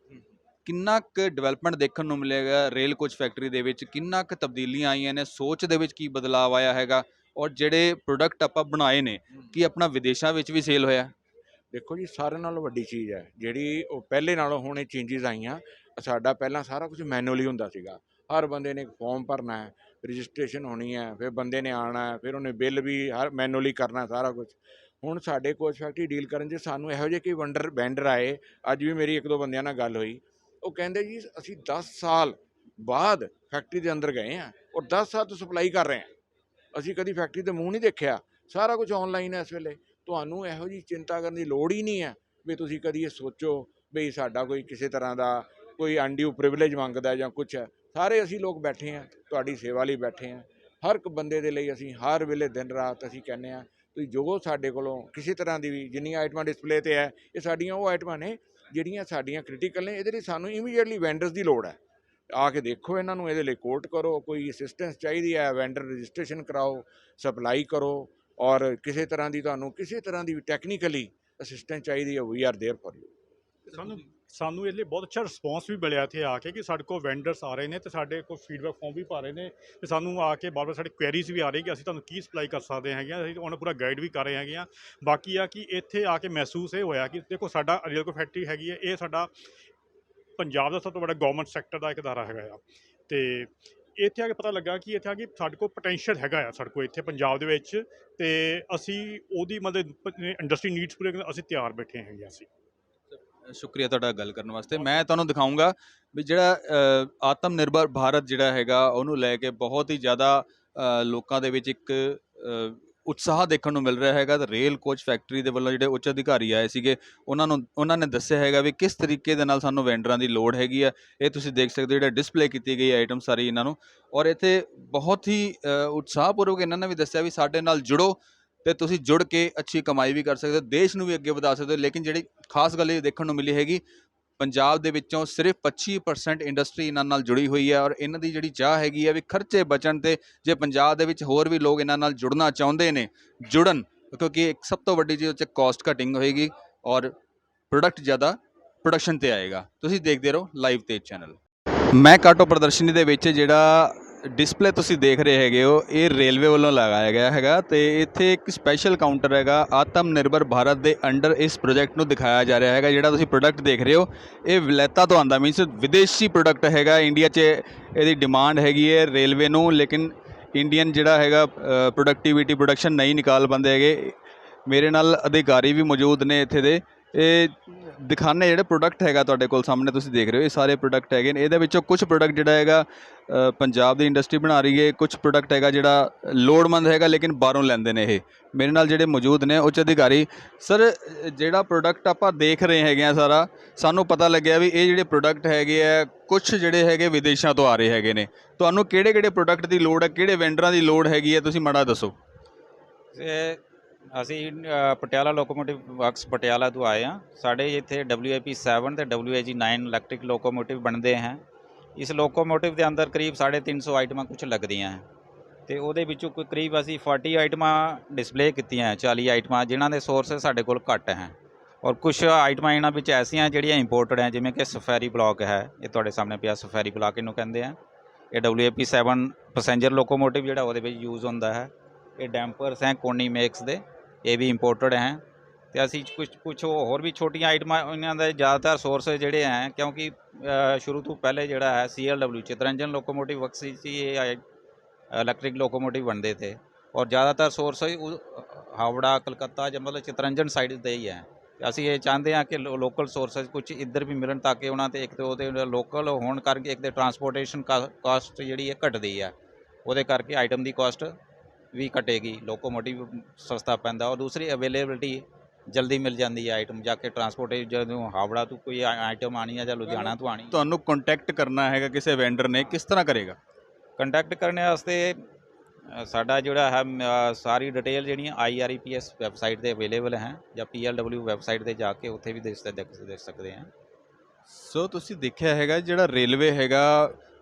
ਕਿੰਨਾ ਕੁ ਡਿਵੈਲਪਮੈਂਟ ਦੇਖਣ ਨੂੰ ਮਿਲੇਗਾ ਰੇਲ ਕੋਚ ਫੈਕਟਰੀ ਦੇ ਵਿੱਚ? ਕਿੰਨਾ ਕੁ ਤਬਦੀਲੀਆਂ ਆਈਆਂ ਨੇ? ਸੋਚ ਦੇ ਵਿੱਚ ਕੀ ਬਦਲਾਅ ਆਇਆ ਹੈਗਾ? ਔਰ ਜਿਹੜੇ ਪ੍ਰੋਡਕਟ ਆਪਾਂ ਬਣਾਏ ਨੇ, ਕੀ ਆਪਣਾ ਵਿਦੇਸ਼ਾਂ ਵਿੱਚ ਵੀ ਸੇਲ ਹੋਇਆ? ਦੇਖੋ ਜੀ, ਸਾਰਿਆਂ ਨਾਲੋਂ ਵੱਡੀ ਚੀਜ਼ ਹੈ। ਜਿਹੜੀ ਉਹ ਪਹਿਲੇ ਨਾਲੋਂ ਹੁਣ ਇਹ ਚੇਂਜਸ ਆਈਆਂ। ਸਾਡਾ ਪਹਿਲਾਂ ਸਾਰਾ ਕੁਝ ਮੈਨੂਅਲੀ ਹੁੰਦਾ ਸੀਗਾ। ਹਰ ਬੰਦੇ ਨੇ ਇੱਕ ਫਾਰਮ ਭਰਨਾ ਹੈ ਰਜਿਸਟ੍ਰੇਸ਼ਨ ਹੋਣੀ ਹੈ, ਫਿਰ ਬੰਦੇ ਨੇ ਆਣਾ ਹੈ, ਫਿਰ ਉਹਨੇ ਬਿੱਲ ਵੀ ਹਰ ਮੈਨੂਅਲੀ ਕਰਨਾ ਸਾਰਾ ਕੁਝ। ਹੁਣ ਸਾਡੇ ਕੋਚ ਫੈਕਟਰੀ ਡੀਲ ਕਰਨ 'ਚ ਸਾਨੂੰ ਇਹੋ ਜਿਹੇ ਕਈ ਵੰਡਰ ਬੈਂਡਰ ਆਏ। ਅੱਜ ਵੀ ਮੇਰੀ ਇੱਕ ਦੋ ਬੰਦਿਆਂ ਨਾਲ ਗੱਲ ਹੋਈ। ਉਹ ਕਹਿੰਦੇ ਜੀ, ਅਸੀਂ 10 ਸਾਲ ਬਾਅਦ ਫੈਕਟਰੀ ਦੇ ਅੰਦਰ ਗਏ ਆ ਔਰ 10 ਸਾਲ ਤੋਂ ਸਪਲਾਈ ਕਰ ਰਹੇ ਹਾਂ। ਅਸੀਂ ਕਦੀ ਫੈਕਟਰੀ ਦੇ ਮੂੰਹ ਨਹੀਂ ਦੇਖਿਆ। ਸਾਰਾ ਕੁਝ ਆਨਲਾਈਨ ਹੈ ਇਸ ਵੇਲੇ। ਤੁਹਾਨੂੰ ਇਹੋ ਜੀ ਚਿੰਤਾ ਕਰਨ ਦੀ ਲੋੜ ਹੀ ਨਹੀਂ ਹੈ ਵੀ ਤੁਸੀਂ ਕਦੀ ਇਹ ਸੋਚੋ ਵੀ ਸਾਡਾ ਕੋਈ ਕਿਸੇ ਤਰ੍ਹਾਂ ਦਾ ਕੋਈ ਅਨਡਿਊ ਪ੍ਰਿਵਿਲੇਜ ਮੰਗਦਾ ਜਾਂ ਕੁਝ ਹੈ। ਸਾਰੇ ਅਸੀਂ ਲੋਕ ਬੈਠੇ ਹਾਂ, ਤੁਹਾਡੀ ਸੇਵਾ ਲਈ ਬੈਠੇ ਹਾਂ। ਹਰ ਇੱਕ ਬੰਦੇ ਦੇ ਲਈ ਅਸੀਂ ਹਰ ਵੇਲੇ ਦਿਨ ਰਾਤ ਅਸੀਂ ਕਹਿੰਦੇ ਹਾਂ, ਤੁਸੀਂ ਜੋ ਸਾਡੇ ਕੋਲੋਂ ਕਿਸੇ ਤਰ੍ਹਾਂ ਦੀ ਵੀ ਜਿੰਨੀਆਂ ਆਈਟਮਾਂ ਡਿਸਪਲੇ ਤੇ ਹੈ, ਇਹ ਸਾਡੀਆਂ ਉਹ ਆਈਟਮਾਂ ਨੇ ਜਿਹੜੀਆਂ ਸਾਡੀਆਂ ਕ੍ਰਿਟੀਕਲ ਨੇ, ਇਹਦੇ ਲਈ ਸਾਨੂੰ ਇਮੀਡੀਏਟਲੀ ਵੈਂਡਰਸ ਦੀ ਲੋੜ ਹੈ। ਆ ਕੇ ਦੇਖੋ ਇਹਨਾਂ ਨੂੰ, ਇਹਦੇ ਲਈ ਕੋਟ ਕਰੋ, ਕੋਈ ਅਸਿਸਟੈਂਸ ਚਾਹੀਦੀ ਹੈ ਵੈਂਡਰ ਰਜਿਸਟ੍ਰੇਸ਼ਨ ਕਰਾਓ ਸਪਲਾਈ ਕਰੋ, ਔਰ ਕਿਸੇ ਤਰ੍ਹਾਂ ਦੀ ਤੁਹਾਨੂੰ, ਕਿਸੇ ਤਰ੍ਹਾਂ ਦੀ ਟੈਕਨੀਕਲੀ ਅਸਿਸਟੈਂਸ ਚਾਹੀਦੀ ਹੈ we are there for you ਸਾਨੂੰ ਇਹਦੇ ਲਈ ਬਹੁਤ ਅੱਛਾ ਰਿਸਪੌਂਸ ਵੀ ਮਿਲਿਆ ਇੱਥੇ ਆ ਕੇ ਕਿ ਸਾਡੇ ਕੋਲ ਵੈਂਡਰਸ ਆ ਰਹੇ ਨੇ ਤੇ ਸਾਡੇ ਕੋਲ ਫੀਡਬੈਕ ਫਾਰਮ ਵੀ ਪਾ ਰਹੇ ਨੇ ਤੇ ਸਾਨੂੰ ਆ ਕੇ ਬਾਰ-ਬਾਰ ਸਾਡੀ ਕੁਐਰੀਜ਼ ਵੀ ਆ ਰਹੀ ਕਿ ਅਸੀਂ ਤੁਹਾਨੂੰ ਕੀ ਸਪਲਾਈ ਕਰ ਸਕਦੇ ਹੈਗੇ ਆ ਅਸੀਂ ਉਹਨਾਂ ਪੂਰਾ ਗਾਈਡ ਵੀ ਕਰ ਰਹੇ ਹੈਗੇ ਆ ਬਾਕੀ ਆ ਕਿ ਇੱਥੇ ਆ ਕੇ ਮਹਿਸੂਸ ਇਹ ਹੋਇਆ ਕਿ ਦੇਖੋ ਸਾਡਾ ਅਰੀਅਲ ਰੀਅਲਕੋ ਫੈਕਟਰੀ ਹੈਗੀ ਹੈ, ਇਹ ਸਾਡਾ ਪੰਜਾਬ ਦਾ ਸਭ ਤੋਂ ਵੱਡਾ ਗਵਰਨਮੈਂਟ ਸੈਕਟਰ ਦਾ ਇੱਕ ਅਦਾਰਾ ਹੈਗਾ ਆ। ਤੇ ਇੱਥੇ ਆ ਕੇ ਪਤਾ ਲੱਗਾ ਕਿ ਇੱਥੇ ਆ ਕੇ ਸਾਡੇ ਕੋਲ ਪੋਟੈਂਸ਼ੀਅਲ ਹੈਗਾ ਆ ਸਾਡੇ ਕੋਲ ਇੱਥੇ ਪੰਜਾਬ ਦੇ ਵਿੱਚ ਤੇ ਅਸੀਂ ਉਹਦੀ ਮਤਲਬ ਇੰਡਸਟਰੀ ਨੀਡਸ ਪੂਰੇ ਅਸੀਂ ਤਿਆਰ ਬੈਠੇ ਹੈਗੇ ਅਸੀਂ। ਸ਼ੁਕਰੀਆ ਤੁਹਾਡਾ ਗੱਲ ਕਰਨ ਵਾਸਤੇ। ਮੈਂ ਤੁਹਾਨੂੰ ਦਿਖਾਉਂਗਾ ਵੀ ਜਿਹੜਾ ਆਤਮ ਨਿਰਭਰ ਭਾਰਤ ਜਿਹੜਾ ਹੈਗਾ, ਉਹਨੂੰ ਲੈ ਕੇ ਬਹੁਤ ਹੀ ਜ਼ਿਆਦਾ ਲੋਕਾਂ ਦੇ ਵਿੱਚ ਇੱਕ ਉਤਸ਼ਾਹ ਦੇਖਣ ਨੂੰ ਮਿਲ ਰਿਹਾ ਹੈਗਾ। ਤੇ ਰੇਲ ਕੋਚ ਫੈਕਟਰੀ ਦੇ ਵੱਲੋਂ ਜਿਹੜੇ ਉੱਚ ਅਧਿਕਾਰੀ ਆਏ ਸੀਗੇ, ਉਹਨਾਂ ਨੂੰ, ਉਹਨਾਂ ਨੇ ਦੱਸਿਆ ਹੈਗਾ ਵੀ ਕਿਸ ਤਰੀਕੇ ਦੇ ਨਾਲ ਸਾਨੂੰ ਵੈਂਡਰਾਂ ਦੀ ਲੋੜ ਹੈਗੀ ਆ। ਇਹ ਤੁਸੀਂ ਦੇਖ ਸਕਦੇ ਹੋ ਜਿਹੜਾ ਡਿਸਪਲੇ ਕੀਤੀ ਗਈ ਆਈਟਮ ਸਾਰੀ ਇਹਨਾਂ ਨੂੰ। ਔਰ ਇੱਥੇ ਬਹੁਤ ਹੀ ਉਤਸ਼ਾਹਪੂਰਵਕ ਇਹਨਾਂ ਨੇ ਵੀ ਦੱਸਿਆ ਵੀ ਸਾਡੇ ਨਾਲ ਜੁੜੋ। ਤੇ ਤੁਸੀਂ ਜੁੜ ਕੇ ਅੱਛੀ ਕਮਾਈ ਵੀ ਕਰ ਸਕਦੇ ਹੋ, ਦੇਸ਼ ਨੂੰ ਵੀ ਅੱਗੇ ਵਧਾ ਸਕਦੇ ਹੋ, ਲੇਕਿਨ ਜਿਹੜੀ ਖਾਸ ਗੱਲ ਇਹ ਦੇਖਣ ਨੂੰ ਮਿਲੀ ਹੈਗੀ, ਪੰਜਾਬ ਦੇ ਵਿੱਚੋਂ ਸਿਰਫ 25% ਇੰਡਸਟਰੀ ਇਹਨਾਂ ਨਾਲ ਜੁੜੀ ਹੋਈ ਹੈ ਔਰ ਇਹਨਾਂ ਦੀ ਜਿਹੜੀ ਚਾਹ ਹੈਗੀ ਹੈ ਵੀ ਖਰਚੇ ਬਚਣ ਤੇ ਜੇ ਪੰਜਾਬ ਦੇ ਵਿੱਚ ਹੋਰ ਵੀ ਲੋਕ ਇਹਨਾਂ ਨਾਲ ਜੁੜਨਾ ਚਾਹੁੰਦੇ ਨੇ, ਜੁੜਨ, ਕਿਉਂਕਿ ਇੱਕ ਸਭ ਤੋਂ ਵੱਡੀ ਚੀਜ਼ ਉਹ 'ਚ ਕਾਸਟ ਕਟਿੰਗ ਹੋਏਗੀ ਔਰ ਪ੍ਰੋਡਕਟ ਜ਼ਿਆਦਾ ਪ੍ਰੋਡਕਸ਼ਨ ਤੇ ਆਏਗਾ। ਤੁਸੀਂ ਦੇਖਦੇ ਰਹੋ ਲਾਈਵ 'ਤੇ ਚੈਨਲ ਮੈਂ ਕਾਟੋ ਪ੍ਰਦਰਸ਼ਨੀ ਦੇ ਵਿੱਚ ਜਿਹੜਾ ਡਿਸਪਲੇ ਤੁਸੀਂ ਦੇਖ ਰਹੇ ਹੈਗੇ ਹੋ, ਇਹ ਰੇਲਵੇ ਵੱਲੋਂ ਲਗਾਇਆ ਗਿਆ ਹੈਗਾ ਤੇ ਇੱਥੇ ਇੱਕ ਸਪੈਸ਼ਲ ਕਾਊਂਟਰ ਹੈਗਾ ਆਤਮ ਨਿਰਭਰ ਭਾਰਤ ਦੇ ਅੰਡਰ ਇਸ ਪ੍ਰੋਜੈਕਟ ਨੂੰ ਦਿਖਾਇਆ ਜਾ ਰਿਹਾ ਹੈਗਾ, ਜਿਹੜਾ ਤੁਸੀਂ ਪ੍ਰੋਡਕਟ ਦੇਖ ਰਹੇ ਹੋ। ਇਹ ਵਿਲੈਤਾ ਤੋਂ ਆਂਦਾ ਮੀਨਸ ਵਿਦੇਸ਼ੀ ਪ੍ਰੋਡਕਟ ਹੈਗਾ ਇੰਡੀਆ 'ਚ ਇਹਦੀ ਡਿਮਾਂਡ ਹੈਗੀ ਹੈ ਰੇਲਵੇ ਨੂੰ, ਲੇਕਿਨ ਇੰਡੀਅਨ ਜਿਹੜਾ ਹੈਗਾ ਪ੍ਰੋਡਕਟਿਵਿਟੀ ਪ੍ਰੋਡਕਸ਼ਨ ਨਹੀਂ ਨਿਕਾਲ ਪਾਉਂਦੇ ਹੈਗੇ। ਮੇਰੇ ਨਾਲ ਅਧਿਕਾਰੀ ਵੀ ਮੌਜੂਦ ਨੇ ਇੱਥੇ ਦੇ। ਇਹ ਦਿਖਾਣੇ ਜਿਹੜੇ ਪ੍ਰੋਡਕਟ ਹੈਗਾ ਤੁਹਾਡੇ ਕੋਲ ਸਾਹਮਣੇ ਤੁਸੀਂ ਦੇਖ ਰਹੇ ਹੋ, ਇਹ ਸਾਰੇ ਪ੍ਰੋਡਕਟ ਹੈਗੇ ਨੇ। ਇਹਦੇ ਵਿੱਚੋਂ ਕੁਝ ਪ੍ਰੋਡਕਟ ਜਿਹੜਾ ਹੈਗਾ ਪੰਜਾਬ ਦੀ ਇੰਡਸਟਰੀ ਬਣਾ ਰਹੀ ਹੈ ਕੁਝ ਪ੍ਰੋਡਕਟ ਹੈਗਾ ਜਿਹੜਾ ਲੋੜਮੰਦ ਹੈਗਾ ਲੇਕਿਨ ਬਾਹਰੋਂ ਲੈਂਦੇ ਨੇ ਇਹ। ਮੇਰੇ ਨਾਲ ਜਿਹੜੇ ਮੌਜੂਦ ਨੇ, ਉੱਚ ਅਧਿਕਾਰੀ, ਸਰ, ਜਿਹੜਾ ਪ੍ਰੋਡਕਟ ਆਪਾਂ ਦੇਖ ਰਹੇ ਹੈਗੇ ਆ ਸਾਰਾ, ਸਾਨੂੰ ਪਤਾ ਲੱਗਿਆ ਵੀ ਇਹ ਜਿਹੜੇ ਪ੍ਰੋਡਕਟ ਹੈਗੇ ਆ ਕੁਝ ਜਿਹੜੇ ਹੈਗੇ ਵਿਦੇਸ਼ਾਂ ਤੋਂ ਆ ਰਹੇ ਹੈਗੇ ਨੇ। ਤੁਹਾਨੂੰ ਕਿਹੜੇ ਕਿਹੜੇ ਪ੍ਰੋਡਕਟ ਦੀ ਲੋੜ ਹੈ, ਕਿਹੜੇ ਵੈਂਡਰਾਂ ਦੀ ਲੋੜ ਹੈਗੀ ਹੈ, ਤੁਸੀਂ ਮਾੜਾ ਦੱਸੋ। ਅਸੀਂ ਅ, ਪਟਿਆਲਾ ਲੋਕੋਮੋਟਿਵ ਵਰਕਸ ਪਟਿਆਲਾ ਤੋਂ ਆਏ ਹਾਂ। ਸਾਡੇ ਇੱਥੇ WAP 7 ਤੇ WAG 9 ਇਲੈਕਟ੍ਰਿਕ ਲੋਕੋਮੋਟਿਵ ਬਣਦੇ ਹੈ। ਇਸ ਲੋਕੋਮੋਟਿਵ ਦੇ ਅੰਦਰ ਕਰੀਬ 350 ਆਈਟਮਾਂ ਕੁਝ ਲੱਗਦੀਆਂ ਹੈ। ਤੇ ਉਹਦੇ ਵਿੱਚੋਂ ਕੋਈ ਕਰੀਬ ਅਸੀਂ 40 ਆਈਟਮਾਂ ਡਿਸਪਲੇ ਕੀਤੀਆਂ ਹੈ, 40 ਆਈਟਮਾਂ ਜਿਨ੍ਹਾਂ ਦੇ ਸੋਰਸ ਸਾਡੇ ਕੋਲ ਘੱਟ ਹੈ। ਔਰ ਕੁਝ ਆਈਟਮਾਂ ਇਹਨਾਂ ਵਿੱਚ ਐਸੀਆਂ ਜਿਹੜੀਆਂ ਇੰਪੋਰਟਡ ਹੈ ਜਿਵੇਂ ਕਿ ਸਫੈਰੀ ਬਲੌਕ ਹੈ। ਇਹ ਤੁਹਾਡੇ ਸਾਹਮਣੇ ਪਿਆ ਸਫੈਰੀ ਬਲੌਕ ਇਹਨੂੰ ਕਹਿੰਦੇ ਆ ਇਹ WAP 7 ਪੈਸੇਂਜਰ ਲੋਕੋਮੋਟਿਵ ਜਿਹੜਾ ਉਹਦੇ ਵਿੱਚ ਯੂਜ਼ ਹੁੰਦਾ ਹੈ। ਇਹ ਡੈਂਪਰਸ ਹੈ ਕੋਨੀ ਮੇਕਸ ਦੇ, ਇਹ ਵੀ ਇੰਪੋਰਟਡ ਹੈ। ਤੇ ਅਸੀਂ ਕੁਝ ਕੁਝ ਹੋਰ ਵੀ ਛੋਟੀਆਂ ਆਈਟਮਾਂ ਇਹਨਾਂ ਦੇ ਜ਼ਿਆਦਾਤਰ ਸੋਰਸ ਜਿਹੜੇ ਹੈ, ਕਿਉਂਕਿ ਸ਼ੁਰੂ ਤੋਂ ਪਹਿਲੇ ਜਿਹੜਾ ਹੈ CLW ਚਿਤਰੰਜਨ ਲੋਕੋਮੋਟਿਵ ਵਰਕਸ ਸੀ, ਇਹ ਇਲੈਕਟ੍ਰਿਕ ਲੋਕੋਮੋਟਿਵ ਬਣਦੇ थे ਔਰ ਜ਼ਿਆਦਾਤਰ ਸੋਰਸ ਹਾਵੜਾ, ਕਲਕੱਤਾ ਜਾਂ ਮਤਲਬ ਚਿਤਰੰਜਨ ਸਾਈਡ 'ਤੇ ਹੀ ਹੈ। ਅਸੀਂ ਇਹ ਚਾਹੁੰਦੇ ਹਾਂ ਕਿ ਲੋਕਲ ਸੋਰਸਸ ਕੁਝ ਇੱਧਰ ਵੀ ਮਿਲਣ ਤਾਂ ਕਿ ਉਹਨਾਂ ਤੇ ਇੱਕ ਤੇ ਉਹਦੇ ਲੋਕਲ ਹੋਣ ਕਰਕੇ ਇੱਕ ਤੇ ਟਰਾਂਸਪੋਰਟੇਸ਼ਨ ਕਾਸਟ ਜਿਹੜੀ ਹੈ ਘਟਦੀ ਹੈ ਉਹਦੇ ਕਰਕੇ ਆਈਟਮ ਦੀ ਕਾਸਟ ਵੀ ਘਟੇਗੀ ਲੋਕੋਮੋਟਿਵ ਸਸਤਾ ਪੈਂਦਾ ਔਰ ਦੂਸਰੀ ਅਵੇਲੇਬਿਲਟੀ ਜਲਦੀ ਮਿਲ ਜਾਂਦੀ ਹੈ ਆਈਟਮ ਜਾ ਕੇ ਟਰਾਂਸਪੋਰਟੇਸ਼ਨ ਜਦੋਂ ਹਾਵੜਾ ਤੋਂ ਕੋਈ ਆਈਟਮ ਆਣੀ ਹੈ ਜਾਂ ਲੁਧਿਆਣਾ ਤੋਂ ਆਣੀ ਤੁਹਾਨੂੰ ਕੰਟੈਕਟ ਕਰਨਾ ਹੈਗਾ ਕਿਸੇ ਵੈਂਡਰ ਨੇ ਕਿਸ ਤਰ੍ਹਾਂ ਕਰੇਗਾ? ਕੰਟੈਕਟ ਕਰਨ ਵਾਸਤੇ ਸਾਡਾ ਜਿਹੜਾ ਹੈ ਸਾਰੀ ਡਿਟੇਲ ਜਿਹੜੀਆਂ IREPS ਵੈਬਸਾਈਟ ਤੇ ਅਵੇਲੇਬਲ ਹੈ ਜਾਂ PLW ਵੈਬਸਾਈਟ ਤੇ ਜਾ ਕੇ ਉੱਥੇ ਵੀ ਦੇਖ ਸਕ- ਦੇਖ ਦੇਖ ਸਕਦੇ ਹਾਂ। ਸੋ ਤੁਸੀਂ ਦੇਖਿਆ ਹੈਗਾ ਜਿਹੜਾ ਰੇਲਵੇ ਹੈਗਾ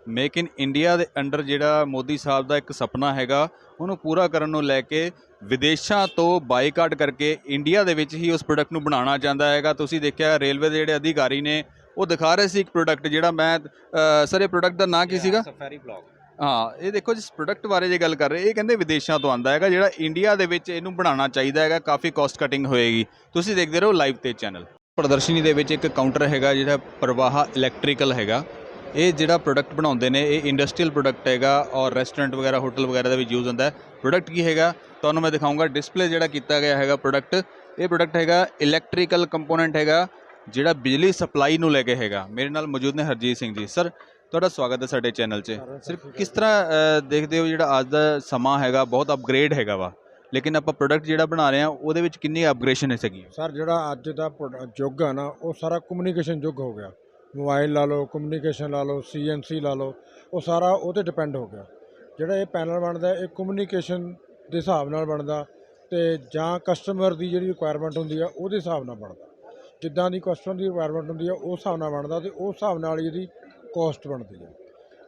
ਮੇਕ ਇਨ ਇੰਡੀਆ ਦੇ ਅੰਡਰ ਜਿਹੜਾ ਮੋਦੀ ਸਾਹਿਬ ਦਾ ਇੱਕ ਸੁਪਨਾ ਹੈਗਾ ਉਹਨੂੰ ਪੂਰਾ ਕਰਨ ਨੂੰ ਲੈ ਕੇ ਵਿਦੇਸ਼ਾਂ ਤੋਂ ਬਾਈਕਾਟ ਕਰਕੇ ਇੰਡੀਆ ਦੇ ਵਿੱਚ ਹੀ ਉਸ ਪ੍ਰੋਡਕਟ ਨੂੰ ਬਣਾਉਣਾ ਚਾਹੁੰਦਾ ਹੈਗਾ। ਤੁਸੀਂ ਦੇਖਿਆ ਰੇਲਵੇ ਦੇ ਜਿਹੜੇ ਅਧਿਕਾਰੀ ਨੇ ਉਹ ਦਿਖਾ ਰਹੇ ਸੀ ਇੱਕ ਪ੍ਰੋਡਕਟ ਜਿਹੜਾ ਮੈਂ ਸਰ ਇਹ ਪ੍ਰੋਡਕਟ ਦਾ ਨਾਂ ਕੀ ਸੀਗਾ? ਸਫਾਰੀ ਬਲੌਗ ਹਾਂ ਇਹ ਦੇਖੋ ਜਿਸ ਪ੍ਰੋਡਕਟ ਬਾਰੇ ਜੇ ਗੱਲ ਕਰ ਰਹੇ ਇਹ ਕਹਿੰਦੇ ਵਿਦੇਸ਼ਾਂ ਤੋਂ ਆਂਦਾ ਹੈਗਾ ਜਿਹੜਾ ਇੰਡੀਆ ਦੇ ਵਿੱਚ ਇਹਨੂੰ ਬਣਾਉਣਾ ਚਾਹੀਦਾ ਹੈਗਾ ਕਾਫੀ ਕਾਸਟ ਕਟਿੰਗ ਹੋਏਗੀ। ਤੁਸੀਂ ਦੇਖਦੇ ਰਹੋ ਲਾਈਵ ਤੇ ਚੈਨਲ ਪ੍ਰਦਰਸ਼ਨੀ ਦੇ ਵਿੱਚ ਇੱਕ ਕਾਊਂਟਰ ਹੈਗਾ ਜਿਹੜਾ ਪ੍ਰਵਾਹ ਇਲੈਕਟ੍ਰੀਕਲ ਹੈਗਾ। ਇਹ ਜਿਹੜਾ ਪ੍ਰੋਡਕਟ ਬਣਾਉਂਦੇ ਨੇ, ਇਹ ਇੰਡਸਟਰੀਅਲ ਪ੍ਰੋਡਕਟ ਹੈਗਾ ਔਰ ਰੈਸਟੋਰੈਂਟ ਵਗੈਰਾ ਹੋਟਲ ਵਗੈਰਾ ਦੇ ਵਿੱਚ ਯੂਜ਼ ਹੁੰਦਾ ਪ੍ਰੋਡਕਟ ਕੀ ਹੈਗਾ? ਤੁਹਾਨੂੰ ਮੈਂ ਦਿਖਾਊਂਗਾ ਡਿਸਪਲੇ ਜਿਹੜਾ ਕੀਤਾ ਗਿਆ ਹੈਗਾ ਪ੍ਰੋਡਕਟ ਇਹ ਪ੍ਰੋਡਕਟ ਹੈਗਾ ਇਲੈਕਟ੍ਰੀਕਲ ਕੰਪੋਨੈਂਟ ਹੈਗਾ, ਜਿਹੜਾ ਬਿਜਲੀ ਸਪਲਾਈ ਨੂੰ ਲੈ ਕੇ ਹੈਗਾ। ਮੇਰੇ ਨਾਲ ਮੌਜੂਦ ਨੇ ਹਰਜੀਤ ਸਿੰਘ ਜੀ। ਸਰ ਤੁਹਾਡਾ ਸਵਾਗਤ ਹੈ ਸਾਡੇ ਚੈਨਲ 'ਚ। ਸਿਰਫ ਕਿਸ ਤਰ੍ਹਾਂ ਦੇਖਦੇ ਹੋ ਜਿਹੜਾ ਅੱਜ ਦਾ ਸਮਾਂ ਹੈਗਾ, ਬਹੁਤ ਅਪਗ੍ਰੇਡ ਹੈਗਾ ਵਾ। ਲੇਕਿਨ ਆਪਾਂ ਪ੍ਰੋਡਕਟ ਜਿਹੜਾ ਬਣਾ ਰਹੇ ਆ ਉਹਦੇ ਵਿੱਚ ਕਿੰਨੀ ਅਪਗ੍ਰੇਸ਼ਨ ਹੈ ਸਕੀ ਸਰ ਜਿਹੜਾ ਅੱਜ ਦਾ ਪ੍ਰੋਡ- ਯੁੱਗ ਆ ਨਾ, ਉਹ ਸਾਰਾ ਕਮਿਊਨੀਕੇਸ਼ਨ ਯੁੱਗ ਹੋ ਗਿਆ। ਮੋਬਾਈਲ ਲਾ ਲਓ ਕਮਿਊਨੀਕੇਸ਼ਨ ਲਾ ਲਓ ਸੀਐਨਸੀ ਲਾ ਲਓ, ਉਹ ਸਾਰਾ ਉਹ ਤੇ ਡਿਪੈਂਡ ਹੋ ਗਿਆ। ਜਿਹੜਾ ਇਹ ਪੈਨਲ ਬਣਦਾ, ਇਹ ਕਮਿਊਨੀਕੇਸ਼ਨ ਦੇ ਹਿਸਾਬ ਨਾਲ ਬਣਦਾ ਤੇ ਜਾਂ ਕਸਟਮਰ ਦੀ ਜਿਹੜੀ ਰਿਕੁਆਇਰਮੈਂਟ ਹੁੰਦੀ ਆ, ਉਹਦੇ ਹਿਸਾਬ ਨਾਲ ਬਣਦਾ। ਜਿੱਦਾਂ ਦੀ ਕਸਟਮਰ ਦੀ ਰਿਕੁਆਇਰਮੈਂਟ ਹੁੰਦੀ ਆ ਉਸ ਹਿਸਾਬ ਨਾਲ ਬਣਦਾ ਤੇ ਉਸ ਹਿਸਾਬ ਨਾਲ ਹੀ ਇਹਦੀ ਕੋਸਟ ਬਣਦੀ ਆ।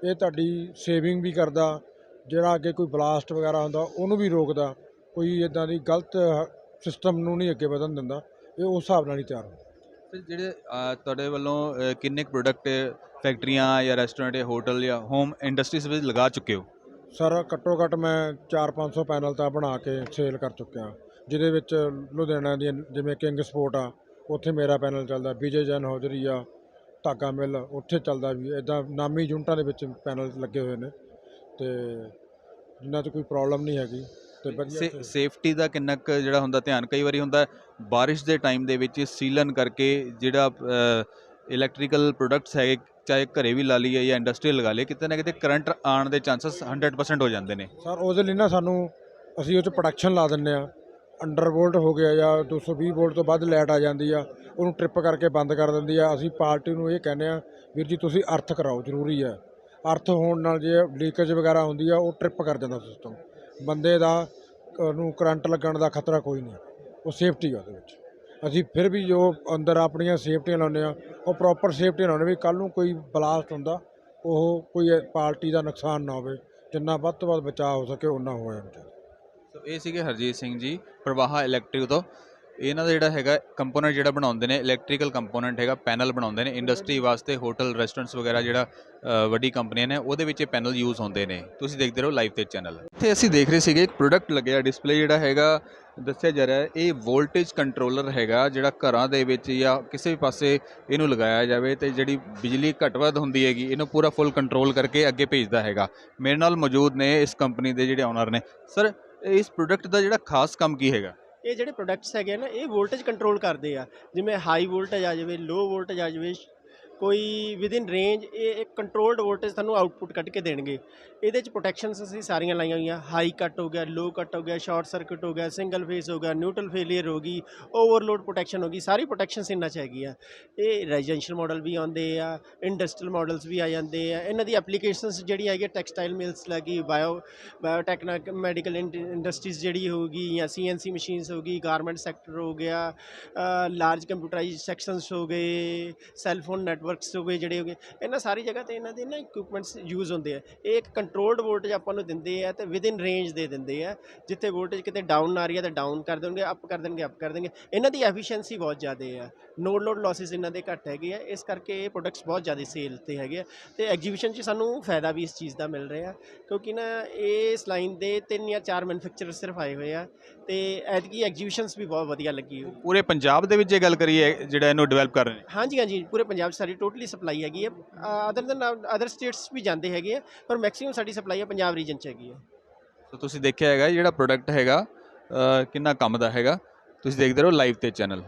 ਇਹ ਤੁਹਾਡੀ ਸੇਵਿੰਗ ਵੀ ਕਰਦਾ, ਜਿਹੜਾ ਅੱਗੇ ਕੋਈ ਬਲਾਸਟ ਵਗੈਰਾ ਹੁੰਦਾ, ਉਹਨੂੰ ਵੀ ਰੋਕਦਾ, ਕੋਈ ਇਦਾਂ ਦੀ ਗਲਤ ਸਿਸਟਮ ਨੂੰ ਨਹੀਂ ਅੱਗੇ ਵਧਣ ਦਿੰਦਾ, ਇਹ ਉਸ ਹਿਸਾਬ ਨਾਲ ਹੀ ਤਿਆਰ ਹੁੰਦਾ। ਸਰ ਜਿਹੜੇ ਤੁਹਾਡੇ ਵੱਲੋਂ ਕਿੰਨੇ ਕੁ ਪ੍ਰੋਡਕਟ ਫੈਕਟਰੀਆਂ ਜਾਂ ਰੈਸਟੋਰੈਂਟ ਜਾਂ ਹੋਟਲ ਜਾਂ ਹੋਮ ਇੰਡਸਟਰੀਜ਼ ਵਿੱਚ ਲਗਾ ਚੁੱਕੇ ਹੋ? ਸਰ, ਘੱਟੋ ਘੱਟ ਮੈਂ 4-500 ਪੈਨਲ ਤਾਂ ਬਣਾ ਕੇ ਸੇਲ ਕਰ ਚੁੱਕਿਆ। ਜਿਹਦੇ ਵਿੱਚ ਲੁਧਿਆਣਾ ਦੀ ਜਿਵੇਂ ਕਿੰਗ ਸਪੋਰਟ ਆ, ਉੱਥੇ ਮੇਰਾ ਪੈਨਲ ਚੱਲਦਾ ਵਿਜੇ ਜਨ ਹੌਜਰੀ ਆ, ਧਾਗਾ ਮਿੱਲ, ਉੱਥੇ ਚੱਲਦਾ ਵੀ ਇਦਾਂ ਨਾਮੀ ਯੂਨਿਟਾਂ ਦੇ ਵਿੱਚ ਪੈਨਲ ਲੱਗੇ ਹੋਏ ਨੇ। ਤੇ ਜਿਨ੍ਹਾਂ 'ਚ ਕੋਈ ਪ੍ਰੋਬਲਮ ਨਹੀਂ ਹੈਗੀ। ਤੇ ਵਧੀਆ ਸੇਫਟੀ ਦਾ ਕਿੰਨਾ ਕੁ ਜਿਹੜਾ ਹੁੰਦਾ ਧਿਆਨ ਕਈ ਵਾਰੀ ਹੁੰਦਾ ਬਾਰਿਸ਼ ਦੇ ਟਾਈਮ ਦੇ ਵਿੱਚ ਸੀਲਨ ਕਰਕੇ ਜਿਹੜਾ ਇਲੈਕਟ੍ਰੀਕਲ ਪ੍ਰੋਡਕਟਸ ਹੈਗੇ ਚਾਹੇ ਘਰੇ ਵੀ ਲਾ ਲਈਏ ਜਾਂ ਇੰਡਸਟਰੀ ਲਗਾ ਲਈਏ ਕਿਤੇ ਨਾ ਕਿਤੇ ਕਰੰਟ ਆਉਣ ਦੇ ਚਾਂਸਸ 100% ਹੋ ਜਾਂਦੇ ਨੇ। ਸਰ ਉਹਦੇ ਲਈ ਨਾ ਸਾਨੂੰ ਅਸੀਂ ਉਹ 'ਚ ਪ੍ਰੋਡਕਸ਼ਨ ਲਾ ਦਿੰਨੇ ਆ ਅੰਡਰ ਵੋਲਟ ਹੋ ਗਿਆ ਜਾਂ 220 ਵੋਲਟ ਤੋਂ ਵੱਧ ਲਾਈਟ ਆ ਜਾਂਦੀ ਆ ਉਹਨੂੰ ਟ੍ਰਿਪ ਕਰਕੇ ਬੰਦ ਕਰ ਦਿੰਦੀ ਆ। ਅਸੀਂ ਪਾਰਟੀ ਨੂੰ ਇਹ ਕਹਿੰਦੇ ਆ ਵੀਰ ਜੀ ਤੁਸੀਂ ਅਰਥ ਕਰਾਓ ਜ਼ਰੂਰੀ ਹੈ। ਅਰਥ ਹੋਣ ਨਾਲ ਜੇ ਲੀਕੇਜ ਵਗੈਰਾ ਹੁੰਦੀ ਆ ਉਹ ਟ੍ਰਿਪ ਕਰ ਜਾਂਦਾ ਸਿਸਟਮ ਬੰਦੇ ਦਾ ਨੂੰ ਕਰੰਟ ਲੱਗਣ ਦਾ ਖਤਰਾ ਕੋਈ ਨਹੀਂ। ਉਹ ਸੇਫਟੀ ਆ ਉਹਦੇ ਵਿੱਚ। ਅਸੀਂ ਫਿਰ ਵੀ ਜੋ ਅੰਦਰ ਆਪਣੀਆਂ ਸੇਫਟੀਆਂ ਲਾਉਂਦੇ ਆ ਉਹ ਪ੍ਰੋਪਰ ਸੇਫਟੀ ਲਾਉਂਦੇ ਵੀ ਕੱਲ ਨੂੰ ਕੋਈ ਬਲਾਸਟ ਹੁੰਦਾ, ਉਹ ਕੋਈ ਪਾਰਟੀ ਦਾ ਨੁਕਸਾਨ ਨਾ ਹੋਵੇ, ਜਿੰਨਾ ਵੱਧ ਤੋਂ ਵੱਧ ਬਚਾਅ ਹੋ ਸਕੇ ਉਨਾ ਹੋਇਆ ਜਾਣਾ ਚਾਹੀਦਾ। ਸੋ ਇਹ ਸੀਗੇ ਹਰਜੀਤ ਸਿੰਘ ਜੀ, ਪ੍ਰਵਾਹਾ ਇਲੈਕਟ੍ਰਿਕ ਤੋਂ। ਇਹਨਾਂ ਦਾ ਜਿਹੜਾ ਹੈਗਾ ਕੰਪੋਨੈਂਟ ਜਿਹੜਾ ਬਣਾਉਂਦੇ ਨੇ ਇਲੈਕਟ੍ਰੀਕਲ ਕੰਪੋਨੈਂਟ ਹੈਗਾ ਪੈਨਲ ਬਣਾਉਂਦੇ ਨੇ ਇੰਡਸਟਰੀ ਵਾਸਤੇ ਹੋਟਲ ਰੈਸਟੋਰੈਂਟਸ ਵਗੈਰਾ ਜਿਹੜਾ ਵੱਡੀ ਕੰਪਨੀਆਂ ਨੇ, ਉਹਦੇ ਵਿੱਚ ਇਹ ਪੈਨਲ ਯੂਜ਼ ਹੁੰਦੇ ਨੇ। ਤੁਸੀਂ ਦੇਖਦੇ ਰਹੋ ਲਾਈਵ ਤੇ ਚੈਨਲ ਇੱਥੇ ਅਸੀਂ ਦੇਖ ਰਹੇ ਸੀਗੇ, ਇੱਕ ਪ੍ਰੋਡਕਟ ਲੱਗਿਆ ਡਿਸਪਲੇ ਜਿਹੜਾ ਹੈਗਾ, ਦੱਸਿਆ ਜਾ ਰਿਹਾ ਹੈ, ਇਹ ਵੋਲਟੇਜ ਕੰਟਰੋਲਰ ਹੈਗਾ, ਜਿਹੜਾ ਘਰਾਂ ਦੇ ਵਿੱਚ ਜਾਂ ਕਿਸੇ ਵੀ ਪਾਸੇ ਇਹਨੂੰ ਲਗਾਇਆ ਜਾਵੇ ਤੇ ਜਿਹੜੀ ਬਿਜਲੀ ਘੱਟ ਵੱਧ ਹੁੰਦੀ ਹੈਗੀ, ਇਹਨੂੰ ਪੂਰਾ ਫੁੱਲ ਕੰਟਰੋਲ ਕਰਕੇ ਅੱਗੇ ਭੇਜਦਾ ਹੈਗਾ। ਮੇਰੇ ਨਾਲ ਮੌਜੂਦ ਨੇ ਇਸ ਕੰਪਨੀ ਦੇ ਜਿਹੜੇ ਓਨਰ ਨੇ। ਸਰ ਇਸ ਪ੍ਰੋਡਕਟ ਦਾ ਜਿਹੜਾ ਖਾਸ ਕੰਮ ਕੀ ਹੈਗਾ? ਇਹ ਜਿਹੜੇ ਪ੍ਰੋਡਕਟਸ ਹੈਗੇ ਆ ਨਾ, ਇਹ ਵੋਲਟੇਜ ਕੰਟਰੋਲ ਕਰਦੇ ਆ। ਜਿਵੇਂ ਹਾਈ ਵੋਲਟੇਜ ਆ ਜਾਵੇ ਲੋ ਵੋਲਟੇਜ ਆ ਜਾਵੇ ਕੋਈ ਵਿਦਿਨ ਰੇਂਜ ਇਹ ਇੱਕ ਕੰਟਰੋਲਡ ਵੋਲਟੇਜ ਤੁਹਾਨੂੰ ਆਊਟਪੁੱਟ ਕੱਢ ਕੇ ਦੇਣਗੇ। ਇਹਦੇ ਚ ਪ੍ਰੋਟੈਕਸ਼ਨਸ ਅਸੀਂ ਸਾਰੀਆਂ ਲਾਈਆਂ ਹੋਈਆਂ। ਹਾਈ ਕੱਟ ਹੋ ਗਿਆ ਲੋ ਕੱਟ ਹੋ ਗਿਆ ਸ਼ਾਰਟ ਸਰਕਟ ਹੋ ਗਿਆ ਸਿੰਗਲ ਫੇਸ ਹੋ ਗਿਆ ਨਿਊਟਰਲ ਫੇਲਿਅਰ ਹੋ ਗਈ ਓਵਰਲੋਡ ਪ੍ਰੋਟੈਕਸ਼ਨ ਹੋ ਗਈ, ਸਾਰੀ ਪ੍ਰੋਟੈਕਸ਼ਨਸ ਇਹਨਾਂ ਚ ਹੈਗੀ ਆ ਇਹ ਰੈਜ਼ੀਡੈਂਸ਼ੀਅਲ ਮਾਡਲ ਵੀ ਆਉਂਦੇ ਆ ਇੰਡਸਟਰੀਅਲ ਮਾਡਲਸ ਵੀ ਆ ਜਾਂਦੇ ਆ। ਇਹਨਾਂ ਦੀ ਐਪਲੀਕੇਸ਼ਨਸ ਜਿਹੜੀ ਹੈਗੀ ਟੈਕਸਟਾਈਲ ਮਿਲਸ ਲੱਗੀ ਬਾਇਓ ਬਾਇਓਟੈਕਨਿਕ ਮੈਡੀਕਲ ਇੰਡਸਟਰੀਜ਼ ਜਿਹੜੀ ਹੋਊਗੀ ਜਾਂ ਸੀਐਨਸੀ ਮਸ਼ੀਨਸ ਹੋਗੀ ਗਾਰਮੈਂਟ ਸੈਕਟਰ ਹੋ ਗਿਆ ਲਾਰਜ ਕੰਪਿਊਟਰਾਈਜ਼ ਸੈਕਸ਼ਨਸ ਹੋ ਗਏ ਸੈੱਲ ਫੋਨ ਨੈਟਵਰਕਸ ਹੋ ਗਏ ਜਿਹੜੇ ਹੋ ਗਏ ਇਹਨਾਂ ਸਾਰੀ ਜਗ੍ਹਾ ਤੇ ਇਹਨਾਂ ਦੇ ਨਾ ਇਕਵਿਪਮੈਂਟਸ ਯੂਜ਼ ਹੁੰਦੇ ਆ। ਇਹ ਇੱਕ ਕੰਟਰੋਲਡ ਵੋਲਟੇਜ ਆਪਾਂ ਨੂੰ ਦਿੰਦੇ ਆ ਤੇ ਵਿਦਿਨ ਰੇਂਜ ਦੇ ਦਿੰਦੇ ਆ। ਜਿੱਥੇ ਵੋਲਟੇਜ ਕਿਤੇ ਡਾਊਨ ਆ ਰਹੀ ਹੈ ਤਾਂ ਡਾਊਨ ਕਰ ਦੇਣਗੇ ਅਪ ਕਰ ਦੇਣਗੇ ਅਪ ਕਰ ਦੇਣਗੇ। ਇਹਨਾਂ ਦੀ ਐਫੀਸ਼ੀਐਂਸੀ ਬਹੁਤ ਜ਼ਿਆਦਾ ਆ। ਨੋਡ ਲੋਡ ਲਾਸਿਸ ਇਹਨਾਂ ਦੇ ਘੱਟ ਹੈਗੇ ਆ। ਇਸ ਕਰਕੇ ਇਹ ਪ੍ਰੋਡਕਟਸ ਬਹੁਤ ਜ਼ਿਆਦਾ ਸੇਲ ਤੇ ਹੈਗੇ ਆ। ਤੇ ਐਗਜੀਬਿਸ਼ਨ 'ਚ ਸਾਨੂੰ ਫਾਇਦਾ ਵੀ ਇਸ ਚੀਜ਼ ਦਾ ਮਿਲ ਰਿਹਾ ਕਿਉਂਕਿ ਨਾ ਇਸ ਲਾਈਨ ਦੇ ਤਿੰਨ ਜਾਂ ਚਾਰ ਮੈਨੂਫੈਕਚਰਰ ਸਿਰਫ ਆਏ ਹੋਏ ਆ ਤੇ ਐਤਕੀ ਐਗਜੀਬਿਸ਼ਨਸ ਵੀ ਬਹੁਤ ਵਧੀਆ ਲੱਗੀ ਪੂਰੇ ਪੰਜਾਬ ਦੇ ਵਿੱਚ ਜੇ ਗੱਲ ਕਰੀਏ ਜਿਹੜਾ ਇਹਨੂੰ ਡਿਵੈਲਪ ਕਰ ਰਹੇ ਨੇ। ਹਾਂਜੀ ਹਾਂਜੀ ਪੂਰੇ ਪੰਜਾਬ 'ਚ ਸਾਡੀ ਟੋਟਲੀ ਸਪਲਾਈ ਹੈਗੀ ਹੈ। ਅਦਰ ਦਨ ਅਦਰ ਸਟੇਟਸ ਵੀ ਜਾਂਦੇ ਹੈਗੇ ਆ ਪਰ ਮੈਕਸਿਮਮ ਸਾਡੀ ਸਪਲਾਈ ਹੈ ਪੰਜਾਬ ਰੀਜਨ 'ਚ ਹੈਗੀ ਹੈ। ਸੋ ਤੁਸੀਂ ਦੇਖਿਆ ਹੈਗਾ ਜਿਹੜਾ ਪ੍ਰੋਡਕਟ ਹੈਗਾ ਅ, ਕਿੰਨਾ ਕੰਮ ਦਾ ਹੈਗਾ। ਤੁਸੀਂ ਦੇਖਦੇ ਰਹੋ ਲਾਈਵ ਤੇ ਚੈਨਲ